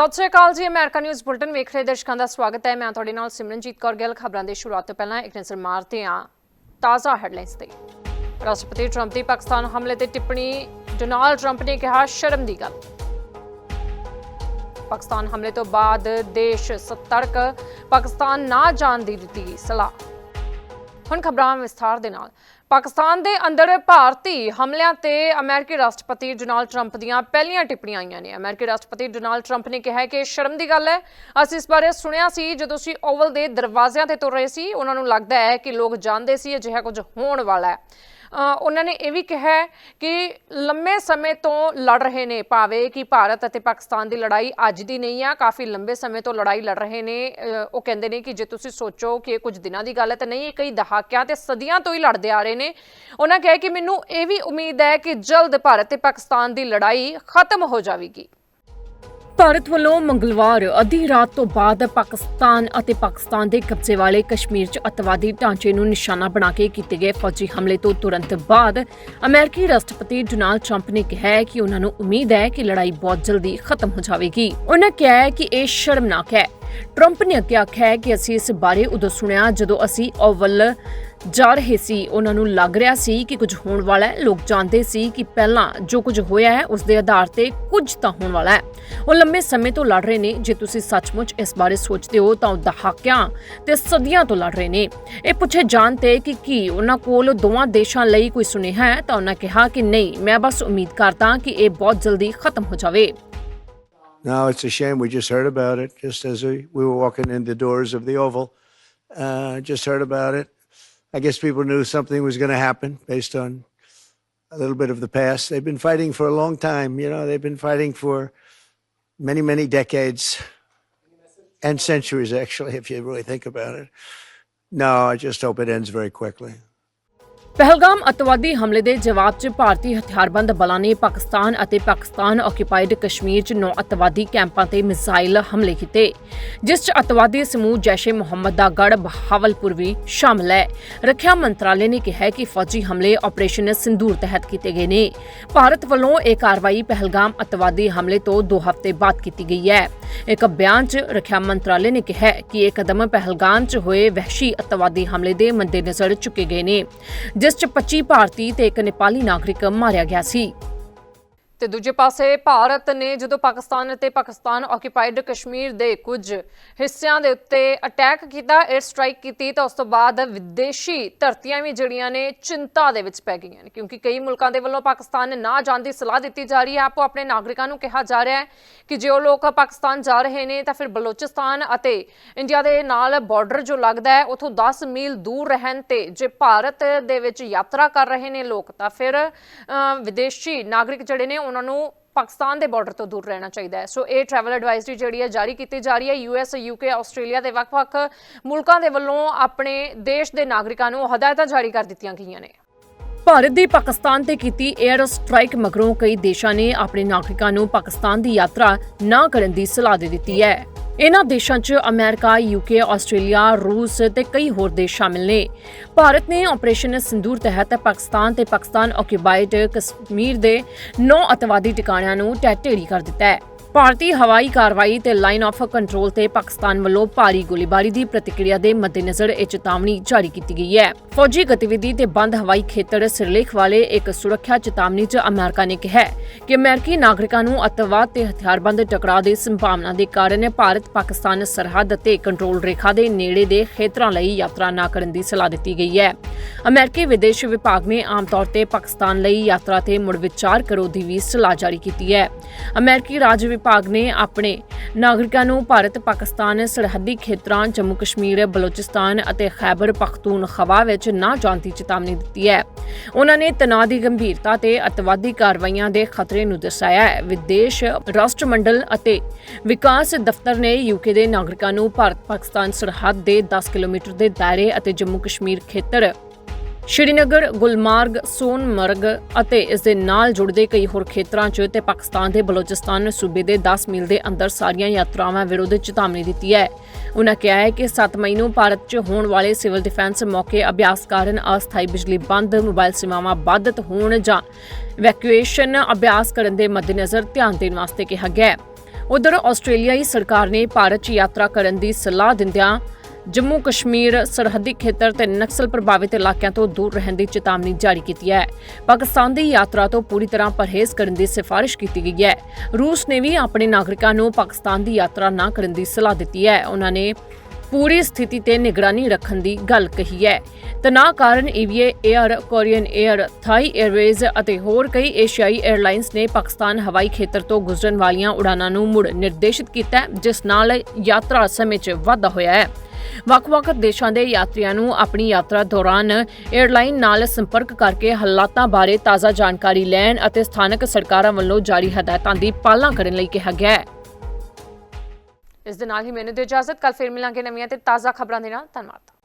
ਸਤਿ ਸ਼੍ਰੀ ਅਕਾਲ ਜੀ, America news bulletin ਵੇਖ ਰਹੇ ਦਰਸ਼ਕਾਂ ਦਾ ਸਵਾਗਤ ਹੈ। ਮੈਂ ਤੁਹਾਡੇ ਨਾਲ ਸਿਮਰਨਜੀਤ ਕੌਰ ਗਿੱਲ। ਖਬਰਾਂ ਦੇ ਸ਼ੁਰੂਆਤ ਤੋਂ ਪਹਿਲਾਂ ਇੱਕ ਨਜ਼ਰ ਮਾਰਦੇ ਹਾਂ ਤਾਜ਼ਾ ਹੈਡਲਾਈਨਸ ਤੇ। ਰਾਸ਼ਟਰਪਤੀ ਟਰੰਪ ਦੀ ਪਾਕਿਸਤਾਨ ਹਮਲੇ ਤੇ ਟਿੱਪਣੀ, ਡੋਨਾਲਡ ਟਰੰਪ ਨੇ ਕਿਹਾ ਸ਼ਰਮ ਦੀ ਗੱਲ। ਪਾਕਿਸਤਾਨ ਹਮਲੇ ਤੋਂ ਬਾਅਦ ਦੇਸ਼ ਸਤਰਕ, ਪਾਕਿਸਤਾਨ ਨਾ ਜਾਣ ਦੀ ਦਿੱਤੀ ਸਲਾਹ। ਹੁਣ ਖਬਰਾਂ ਵਿਸਥਾਰ ਦੇ ਨਾਲ। ਪਾਕਿਸਤਾਨ ਦੇ ਅੰਦਰ ਭਾਰਤੀ ਹਮਲਿਆਂ ਤੇ ਅਮਰੀਕੀ ਰਾਸ਼ਟਰਪਤੀ ਡੋਨਾਲਡ ਟਰੰਪ ਦੀਆਂ ਪਹਿਲੀਆਂ ਟਿੱਪਣੀਆਂ ਆਈਆਂ ਨੇ। ਅਮਰੀਕੀ ਰਾਸ਼ਟਰਪਤੀ ਡੋਨਾਲਡ ਟਰੰਪ ਨੇ ਕਿਹਾ ਕਿ ਇਹ ਸ਼ਰਮ ਦੀ ਗੱਲ ਹੈ। ਅਸੀਂ ਇਸ ਬਾਰੇ ਸੁਣਿਆ ਸੀ ਜਦੋਂ ਅਸੀਂ ਓਵਲ ਦੇ ਦਰਵਾਜ਼ਿਆਂ ਤੇ ਤੁਰ ਰਹੇ ਸੀ। ਉਹਨਾਂ ਨੂੰ ਲੱਗਦਾ ਹੈ ਕਿ ਲੋਕ ਜਾਣਦੇ ਸੀ ਅਜਿਹਾ ਕੁਝ ਹੋਣ ਵਾਲਾ ਹੈ। ਉਹਨਾਂ ਨੇ ਇਹ ਵੀ ਕਿਹਾ ਕਿ ਲੰਮੇ ਸਮੇਂ ਤੋਂ ਲੜ ਰਹੇ ਨੇ, ਭਾਵੇਂ ਕਿ ਭਾਰਤ ਅਤੇ ਪਾਕਿਸਤਾਨ ਦੀ ਲੜਾਈ ਅੱਜ ਦੀ ਨਹੀਂ ਆ, ਕਾਫੀ ਲੰਬੇ ਸਮੇਂ ਤੋਂ ਲੜਾਈ ਲੜ ਰਹੇ ਨੇ। ਉਹ ਕਹਿੰਦੇ ਨੇ ਕਿ ਜੇ ਤੁਸੀਂ ਸੋਚੋ ਕਿ ਇਹ ਕੁਝ ਦਿਨਾਂ ਦੀ ਗੱਲ ਹੈ, ਤਾਂ ਨਹੀਂ, ਇਹ ਕਈ ਦਹਾਕਿਆਂ ਤੇ ਸਦੀਆਂ ਤੋਂ ਹੀ ਲੜਦੇ ਆ ਰਹੇ ਨੇ। ਉਹਨਾਂ ਕਿਹਾ ਕਿ ਮੈਨੂੰ ਇਹ ਵੀ ਉਮੀਦ ਹੈ ਕਿ ਜਲਦ ਭਾਰਤ ਤੇ ਪਾਕਿਸਤਾਨ ਦੀ ਲੜਾਈ ਖਤਮ ਹੋ ਜਾਵੇਗੀ। ਭਾਰਤ ਵੱਲੋਂ ਮੰਗਲਵਾਰ, ਅੱਧੀ ਰਾਤ ਤੋਂ ਬਾਅਦ ਪਾਕਿਸਤਾਨ ਅਤੇ ਪਾਕਿਸਤਾਨ ਦੇ ਕਬਜ਼ੇ ਵਾਲੇ ਕਸ਼ਮੀਰ 'ਚ ਅਤਵਾਦੀ ਢਾਂਚੇ ਨੂੰ ਨਿਸ਼ਾਨਾ ਬਣਾ ਕੇ ਕੀਤੇ ਗਏ ਫੌਜੀ ਹਮਲੇ ਤੋਂ ਤੁਰੰਤ ਬਾਅਦ ਅਮਰੀਕੀ ਰਾਸ਼ਟਰਪਤੀ ਡੋਨਾਲਡ ਟਰੰਪ ਨੇ ਕਿਹਾ ਹੈ ਕਿ ਉਹਨਾਂ ਨੂੰ ਉਮੀਦ ਹੈ ਕਿ ਲੜਾਈ ਬਹੁਤ ਜਲਦੀ ਖਤਮ ਹੋ ਜਾਵੇਗੀ। ਉਹਨਾਂ ਕਿਹਾ ਹੈ ਕਿ ਇਹ ਸ਼ਰਮਨਾਕ ਹੈ। ਟਰੰਪ ਨੇ ਅੱਗੇ ਆਖਿਆ ਹੈ ਕਿ ਅਸੀਂ ਇਸ ਬਾਰੇ ਉਦੋਂ ਸੁਣਿਆ ਜਦੋਂ ਅਸੀਂ ਓਵਲ ਜਾ ਰਹੇ ਸੀ ਉਹਨਾਂ ਨੂੰ ਲੱਗ ਰਿਹਾ ਸੀ ਕਿ ਕੁਝ ਹੋਣ ਵਾਲਾ ਹੈ ਲੋਕ ਜਾਣਦੇ ਸੀ ਕਿ ਪਹਿਲਾਂ ਜੋ ਕੁਝ ਹੋਇਆ ਹੈ ਉਸ ਦੇ ਆਧਾਰ ਤੇ ਕੁਝ ਤਾਂ ਹੋਣ ਵਾਲਾ ਹੈ ਉਹ ਲੰਮੇ ਸਮੇਂ ਤੋਂ ਲੜ ਰਹੇ ਨੇ ਜੇ ਤੁਸੀਂ ਸੱਚਮੁੱਚ ਇਸ ਬਾਰੇ ਸੋਚਦੇ ਹੋ ਤਾਂ ਉਹ ਦਹਾਕਿਆਂ ਤੇ ਸਦੀਆਂ ਤੋਂ ਲੜ ਰਹੇ ਨੇ ਇਹ ਪੁੱਛੇ ਜਾਣ ਤੇ ਕਿ ਕੀ ਉਹਨਾਂ ਕੋਲ ਦੋਵਾਂ ਦੇਸ਼ਾਂ ਲਈ ਕੋਈ ਸੁਨੇਹਾ ਹੈ ਤਾਂ ਉਹਨਾਂ ਕਿਹਾ ਕਿ ਨਹੀਂ ਮੈਂ ਬਸ ਉਮੀਦ ਕਰਦਾ ਕਿ ਇਹ ਬਹੁਤ ਜਲਦੀ ਖਤਮ ਹੋ ਜਾਵੇ No, it's a shame. We just heard about it just as we, we were walking in the doors of the Oval. Uh, just heard about it. I guess people knew something was going to happen based on a little bit of the past. They've been fighting for a long time. You know, they've been fighting for many, many decades and centuries, actually, if you really think about it. No, I just hope it ends very quickly. Pahalgam ਅਤਵਾਦੀ ਹਮਲੇ ਦੇ ਜਵਾਬ 'ਚ ਭਾਰਤੀ ਹਥਿਆਰਬੰਦ ਬਲਾਂ ਨੇ ਪਾਕਿਸਤਾਨ ਅਤੇ ਪਾਕਿਸਤਾਨ ਆਕਿਊਪਾਈਡ ਕਸ਼ਮੀਰ 'ਚ ਨੌ ਅਤਵਾਦੀ ਕੈਂਪਾਂ ਤੇ ਮਿਸਾਈਲ ਹਮਲੇ ਕੀਤੇ, ਜਿਸ 'ਚ ਅਤਵਾਦੀ ਸਮੂਹ ਜੈਸ਼ੇ ਮੁਹੰਮਦ ਦਾ ਗੜ ਬਹਾਵਲਪੁਰ ਵੀ ਸ਼ਾਮਲ ਹੈ। ਰੱਖਿਆ ਮੰਤਰਾਲੇ ਨੇ ਕਿਹਾ ਕਿ ਫੌਜੀ ਹਮਲੇ ਆਪਰੇਸ਼ਨ ਸਿੰਦੂਰ ਤਹਿਤ ਕੀਤੇ ਗਏ ਨੇ। ਭਾਰਤ ਵੱਲੋਂ ਇਹ ਕਾਰਵਾਈ ਪਹਿਲਗਾਮ ਅਤਵਾਦੀ ਹਮਲੇ ਤੋਂ 2 ਹਫ਼ਤੇ ਬਾਅਦ ਕੀਤੀ ਗਈ ਹੈ। ਇੱਕ ਬਿਆਨ 'ਚ ਰੱਖਿਆ ਮੰਤਰਾਲੇ ਨੇ ਕਿਹਾ ਕਿ ਇਹ ਕਦਮ ਪਹਿਲਗਾਮ 'ਚ ਹੋਏ ਵਹਿਸ਼ੀ ਅਤਵਾਦੀ ਹਮਲੇ ਦੇ ਮੱਦੇਨਜ਼ਰ ਚੁੱਕੇ ਗਏ ਨੇ ਜਿਸ 'ਚ 25 ਭਾਰਤੀ ਤੇ ਇੱਕ ਨੇਪਾਲੀ ਨਾਗਰਿਕ ਮਾਰਿਆ ਗਿਆ ਸੀ। ਤੇ ਦੂਜੇ ਪਾਸੇ ਭਾਰਤ ਨੇ ਜਦੋਂ ਪਾਕਿਸਤਾਨ ਅਤੇ ਪਾਕਿਸਤਾਨ ਆਕਿਊਪਾਈਡ ਕਸ਼ਮੀਰ ਦੇ ਕੁਝ ਹਿੱਸਿਆਂ ਦੇ ਉੱਤੇ ਅਟੈਕ ਕੀਤਾ 에ਅਰ ਸਟ੍ਰਾਈਕ ਕੀਤੀ, ਤਾਂ ਉਸ ਤੋਂ ਬਾਅਦ ਵਿਦੇਸ਼ੀ ਧਰਤੀਆਂ ਵੀ ਜਿਹੜੀਆਂ ਨੇ ਚਿੰਤਾ ਦੇ ਵਿੱਚ ਪੈ ਗਈਆਂ ਨੇ। ਕਿਉਂਕਿ ਕਈ ਮੁਲਕਾਂ ਦੇ ਵੱਲੋਂ ਪਾਕਿਸਤਾਨ ਨਾ ਜਾਣ ਦੀ ਸਲਾਹ ਦਿੱਤੀ ਜਾ ਰਹੀ ਹੈ। ਆਪੋ ਆਪਣੇ ਨਾਗਰਿਕਾਂ ਨੂੰ ਕਿਹਾ ਜਾ ਰਿਹਾ ਹੈ ਕਿ ਜੇ ਉਹ ਲੋਕ ਪਾਕਿਸਤਾਨ ਜਾ ਰਹੇ ਨੇ, ਤਾਂ ਫਿਰ ਬਲੋਚਿਸਤਾਨ ਅਤੇ ਇੰਡੀਆ ਦੇ ਨਾਲ ਬਾਰਡਰ ਜੋ ਲੱਗਦਾ ਹੈ, ਉਥੋਂ 10 ਮੀਲ ਦੂਰ ਰਹਿਣ ਤੇ ਜੇ ਭਾਰਤ ਦੇ ਵਿੱਚ ਯਾਤਰਾ ਕਰ ਰਹੇ ਨੇ ਲੋਕ, ਤਾਂ ਫਿਰ ਵਿਦੇਸ਼ੀ ਨਾਗਰਿਕ ਜਿਹੜੇ ਨੇ ਉਹਨਾਂ ਨੂੰ ਪਾਕਿਸਤਾਨ ਦੇ ਬਾਰਡਰ ਤੋਂ ਦੂਰ ਰਹਿਣਾ ਚਾਹੀਦਾ ਹੈ। ਸੋ ਇਹ ਟਰੈਵਲ ਐਡਵਾਈਜ਼ਰੀ ਜਿਹੜੀ ਹੈ ਜਾਰੀ ਕੀਤੀ ਜਾ ਰਹੀ ਹੈ। ਯੂਐਸ ਯੂਕੇ ਆਸਟ੍ਰੇਲੀਆ ਦੇ ਵੱਖ-ਵੱਖ ਮੁਲਕਾਂ ਦੇ ਵੱਲੋਂ ਆਪਣੇ ਦੇਸ਼ ਦੇ ਨਾਗਰਿਕਾਂ ਨੂੰ ਹਦਾਇਤਾਂ ਜਾਰੀ ਕਰ ਦਿੱਤੀਆਂ ਗਈਆਂ ਨੇ। ਭਾਰਤ ਦੀ ਪਾਕਿਸਤਾਨ ਤੇ ਕੀਤੀ 에ਅਰ ਸਟ੍ਰਾਈਕ ਮਗਰੋਂ ਕਈ ਦੇਸ਼ਾਂ ਨੇ ਆਪਣੇ ਨਾਗਰਿਕਾਂ ਨੂੰ ਪਾਕਿਸਤਾਨ ਦੀ ਯਾਤਰਾ ਨਾ ਕਰਨ ਦੀ ਸਲਾਹ ਦੇ ਦਿੱਤੀ ਹੈ। ਇਨ੍ਹਾਂ ਦੇਸ਼ਾਂ 'ਚ ਅਮਰੀਕਾ, ਯੂਕੇ, ਆਸਟ੍ਰੇਲੀਆ, ਰੂਸ ਤੇ ਕਈ ਹੋਰ ਦੇਸ਼ ਸ਼ਾਮਿਲ ਨੇ। ਭਾਰਤ ਨੇ ਆਪਰੇਸ਼ਨ ਸਿੰਦੂਰ ਤਹਿਤ ਪਾਕਿਸਤਾਨ ਤੇ ਪਾਕਿਸਤਾਨ ਆਕਿਊਪਾਈਡ ਕਸ਼ਮੀਰ ਦੇ 9 ਅਤਵਾਦੀ ਟਿਕਾਣਿਆਂ ਨੂੰ ਢਹਿ ਢੇਰੀ ਕਰ ਦਿੱਤਾ ਹੈ। ਭਾਰਤੀ ਹਵਾਈ ਕਾਰਵਾਈ ਤੇ ਲਾਈਨ ਆਫ ਕੰਟਰੋਲ ਤੇ ਪਾਕਿਸਤਾਨ ਵੱਲੋਂ ਭਾਰੀ ਗੋਲੀਬਾਰੀ ਦੀ ਪ੍ਰਤੀਕਿਰਿਆ ਦੇ ਮੱਦੇਨਜ਼ਰ ਇਹ ਚੇਤਾਵਨੀ ਜਾਰੀ ਕੀਤੀ ਗਈ ਹੈ। ਫੌਜੀ ਗਤੀਵਿਧੀ ਤੇ ਬੰਦ ਹਵਾਈ ਖੇਤਰ ਸਿਰਲੇਖ ਵਾਲੇ ਇੱਕ ਸੁਰੱਖਿਆ ਚੇਤਾਵਨੀ 'ਚ ਅਮਰੀਕਾ ਨੇ ਕਿਹਾ ਕਿ ਅਮਰੀਕੀ ਨਾਗਰਿਕਾਂ ਨੂੰ ਅੱਤਵਾਦ ਤੇ ਹਥਿਆਰਬੰਦ ਟਕਰਾਅ ਦੀ ਸੰਭਾਵਨਾ ਦੇ ਕਾਰਨ ਭਾਰਤ ਪਾਕਿਸਤਾਨ ਸਰਹੱਦ ਅਤੇ ਕੰਟਰੋਲ ਰੇਖਾ ਦੇ ਨੇੜੇ ਦੇ ਖੇਤਰਾਂ ਲਈ ਯਾਤਰਾ ਨਾ ਕਰਨ ਦੀ ਸਲਾਹ ਦਿੱਤੀ ਗਈ ਹੈ। ਅਮਰੀਕੀ ਵਿਦੇਸ਼ ਵਿਭਾਗ ਨੇ ਆਮ ਤੌਰ ਤੇ ਪਾਕਿਸਤਾਨ ਲਈ ਯਾਤਰਾ ਤੇ ਮੁੜ ਵਿਚਾਰ ਕਰੋ ਦੀ ਵੀ ਸਲਾਹ ਜਾਰੀ ਕੀਤੀ ਹੈ। ਅਮਰੀਕੀ ਰਾਜ ਵਿਭਾਗ ਨੇ ਆਪਣੇ ਨਾਗਰਿਕਾਂ ਨੂੰ ਭਾਰਤ, ਪਾਕਿਸਤਾਨ ਸਰਹੱਦੀ ਖੇਤਰਾਂ, ਜੰਮੂ ਕਸ਼ਮੀਰ, ਬਲੋਚਿਸਤਾਨ ਅਤੇ ਖੈਬਰ ਪਖਤੂਨਖਵਾ ਵਿੱਚ ਨਾ ਜਾਣ ਦੀ ਚੇਤਾਵਨੀ ਦਿੱਤੀ ਹੈ। ਉਹਨਾਂ ਨੇ ਤਣਾਅ ਦੀ ਗੰਭੀਰਤਾ ਤੇ ਅਤਵਾਦੀ ਕਾਰਵਾਈਆਂ ਦੇ ਖਤਰੇ ਨੂੰ ਦਰਸਾਇਆ ਹੈ। ਵਿਦੇਸ਼ ਰਾਸ਼ਟਰਮੰਡਲ ਅਤੇ ਵਿਕਾਸ ਦਫ਼ਤਰ ਨੇ ਯੂਕੇ ਦੇ ਨਾਗਰਿਕਾਂ ਨੂੰ ਭਾਰਤ, ਪਾਕਿਸਤਾਨ ਸਰਹੱਦ ਦੇ 10 ਕਿਲੋਮੀਟਰ ਦੇ ਦਾਇਰੇ ਅਤੇ ਜੰਮੂ ਕਸ਼ਮੀਰ ਖੇਤਰ ਸ਼੍ਰੀਨਗਰ, ਗੁਲਮਾਰਗ, ਸੋਨਮਰਗ ਅਤੇ ਇਸ ਦੇ ਨਾਲ ਜੁੜਦੇ ਕਈ ਹੋਰ ਖੇਤਰਾਂ 'ਚ ਤੇ ਪਾਕਿਸਤਾਨ ਦੇ ਬਲੋਚਿਸਤਾਨ ਸੂਬੇ ਦੇ 10 ਮੀਲ ਦੇ ਅੰਦਰ ਸਾਰੀਆਂ ਯਾਤਰਾਵਾਂ ਵਿਰੁੱਧ ਚੇਤਾਵਨੀ ਦਿੱਤੀ ਹੈ। ਉਨ੍ਹਾਂ ਕਿਹਾ ਹੈ ਕਿ 7 ਮਈ ਨੂੰ ਭਾਰਤ 'ਚ ਹੋਣ ਵਾਲੇ ਸਿਵਲ ਡਿਫੈਂਸ ਮੌਕੇ ਅਭਿਆਸ ਕਾਰਨ ਅਸਥਾਈ ਬਿਜਲੀ ਬੰਦ, ਮੋਬਾਈਲ ਸੇਵਾਵਾਂ ਬਾਧਿਤ ਹੋਣ ਜਾਂ ਵੈਕੂਏਸ਼ਨ ਅਭਿਆਸ ਕਰਨ ਦੇ ਮੱਦੇਨਜ਼ਰ ਧਿਆਨ ਦੇਣ ਵਾਸਤੇ ਕਿਹਾ ਗਿਆ ਹੈ। ਉਧਰ ਆਸਟ੍ਰੇਲੀਆਈ ਸਰਕਾਰ ਨੇ ਭਾਰਤ 'ਚ ਯਾਤਰਾ ਕਰਨ ਦੀ ਸਲਾਹ ਦਿੰਦਿਆਂ ਜੰਮੂ ਕਸ਼ਮੀਰ ਸਰਹੱਦੀ ਖੇਤਰ ਤੇ ਨਕਸਲ ਪ੍ਰਭਾਵਿਤ ਇਲਾਕਿਆਂ ਤੋਂ ਦੂਰ ਰਹਿਣ ਦੀ ਚੇਤਾਵਨੀ ਜਾਰੀ ਕੀਤੀ ਹੈ। ਪਾਕਿਸਤਾਨ ਦੀ ਯਾਤਰਾ ਤੋਂ ਪੂਰੀ ਤਰ੍ਹਾਂ ਪਰਹੇਜ਼ ਕਰਨ ਦੀ ਸਿਫਾਰਿਸ਼ ਕੀਤੀ ਗਈ ਹੈ। ਰੂਸ ਨੇ ਵੀ ਆਪਣੇ ਨਾਗਰਿਕਾਂ ਨੂੰ ਪਾਕਿਸਤਾਨ ਦੀ ਯਾਤਰਾ ਨਾ ਕਰਨ ਦੀ ਸਲਾਹ ਦਿੱਤੀ ਹੈ। ਉਹਨਾਂ ਨੇ ਪੂਰੀ ਸਥਿਤੀ ਤੇ ਨਿਗਰਾਨੀ ਰੱਖਣ ਦੀ ਗੱਲ ਕਹੀ ਹੈ। ਤਣਾਅ ਕਾਰਨ EVA Air Korean Air, Thai Airways ਅਤੇ ਹੋਰ ਕਈ ਏਸ਼ੀਆਈ 에ਅਰਲਾਈਨਸ ਨੇ ਪਾਕਿਸਤਾਨ ਹਵਾਈ ਖੇਤਰ ਤੋਂ ਗੁਜ਼ਰਨ ਵਾਲੀਆਂ ਉਡਾਨਾਂ ਨੂੰ ਮੁੜ ਨਿਰਦੇਸ਼ਿਤ ਕੀਤਾ ਜਿਸ ਨਾਲ ਯਾਤਰਾ ਸਮੇਂ 'ਚ ਵਾਧਾ ਹੋਇਆ ਹੈ। ਵੱਖ-ਵੱਖ ਦੇਸ਼ਾਂ ਦੇ ਯਾਤਰੀਆਂ ਨੂੰ ਆਪਣੀ ਯਾਤਰਾ ਦੌਰਾਨ 에ਅਰਲਾਈਨ ਨਾਲ ਸੰਪਰਕ ਕਰਕੇ ਹਾਲਾਤਾਂ ਬਾਰੇ ਤਾਜ਼ਾ ਜਾਣਕਾਰੀ ਲੈਣ ਅਤੇ ਸਥਾਨਕ ਸਰਕਾਰਾਂ ਵੱਲੋਂ ਜਾਰੀ ਹਦਾਇਤਾਂ ਦੀ ਪਾਲਣਾ ਕਰਨ ਲਈ ਕਿਹਾ ਗਿਆ ਹੈ। ਇਸ ਦੇ ਨਾਲ ਹੀ ਮੈਨੂੰ ਦਿਓ ਇਜਾਜ਼ਤ। ਕੱਲ ਫਿਰ ਮਿਲਾਂਗੇ ਨਵੀਆਂ ਤੇ ਤਾਜ਼ਾ ਖਬਰਾਂ ਦੇ ਨਾਲ। ਧੰਨਵਾਦ।